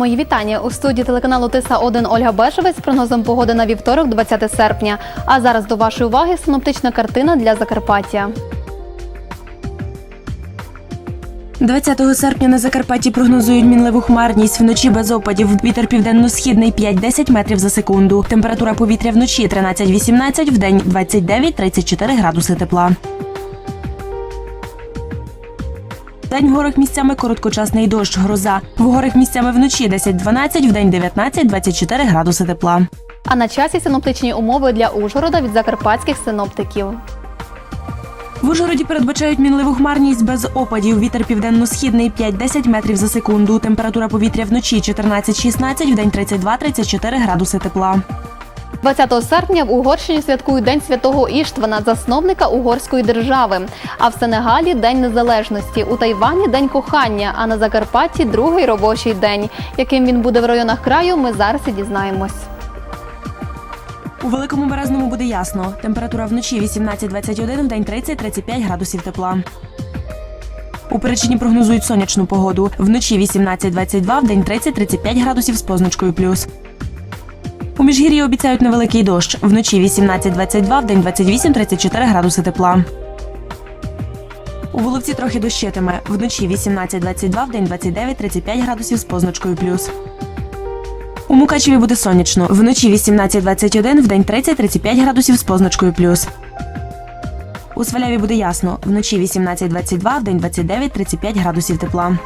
Мої вітання у студії телеканалу Тиса 1 Ольга Бешевець з прогнозом погоди на вівторок, 20 серпня. А зараз до вашої уваги синоптична картина для Закарпаття. 20 серпня на Закарпатті прогнозують мінливу хмарність. Вночі без опадів. Вітер південно-східний 5-10 метрів за секунду. Температура повітря вночі 13-18, вдень 29-34 градуси тепла. День в горах місцями короткочасний дощ, гроза. В горах місцями вночі 10-12, вдень 19-24 градуси тепла. А на часі синоптичні умови для Ужгорода від закарпатських синоптиків. В Ужгороді передбачають мінливу хмарність без опадів. Вітер південно-східний 5-10 метрів за секунду. Температура повітря вночі 14-16, вдень 32-34 градуси тепла. 20 серпня в Угорщині святкують День святого Іштвана, засновника угорської держави. А в Сенегалі День Незалежності, у Тайвані День кохання, а на Закарпатті другий робочий день. Яким він буде в районах краю, ми зараз і дізнаємось. У великому березному буде ясно. Температура вночі 18-21, вдень 30-35 градусів тепла. У Перечині прогнозують сонячну погоду. Вночі 18-22, вдень 30-35 градусів з позначкою плюс. У Міжгір'ї обіцяють невеликий дощ. Вночі 18-22, вдень 28-34 градуси тепла. У Воловці трохи дощитиме. Вночі 18-22, вдень 29-35 градусів з позначкою плюс. У Мукачеві буде сонячно. Вночі 18-21, вдень 30-35 градусів з позначкою плюс. У Сваляві буде ясно. Вночі 18-22, вдень 29-35 градусів тепла.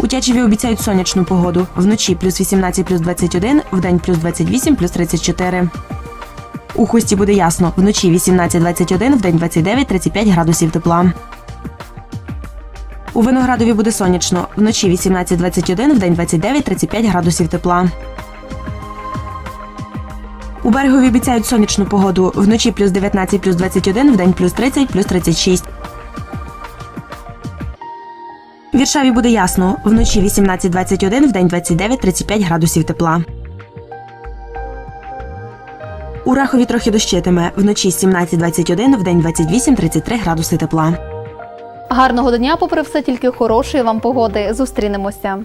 У Тячеві обіцяють сонячну погоду. Вночі плюс 18 плюс 21, вдень плюс 28 плюс 34. У Хусті буде ясно. Вночі 18-21, вдень 29-35 градусів тепла. У Виноградові буде сонячно. Вночі 18-21, вдень 29-35 градусів тепла. У берегові обіцяють сонячну погоду. Вночі плюс 19 плюс 21, вдень плюс 30 плюс 36. Віршаві буде ясно. Вночі 18-21, вдень 29-35 градусів тепла. У Рахові трохи дощитиме. Вночі 17-21, вдень 28-33 градуси тепла. Гарного дня, попри все, тільки хорошої вам погоди. Зустрінемося.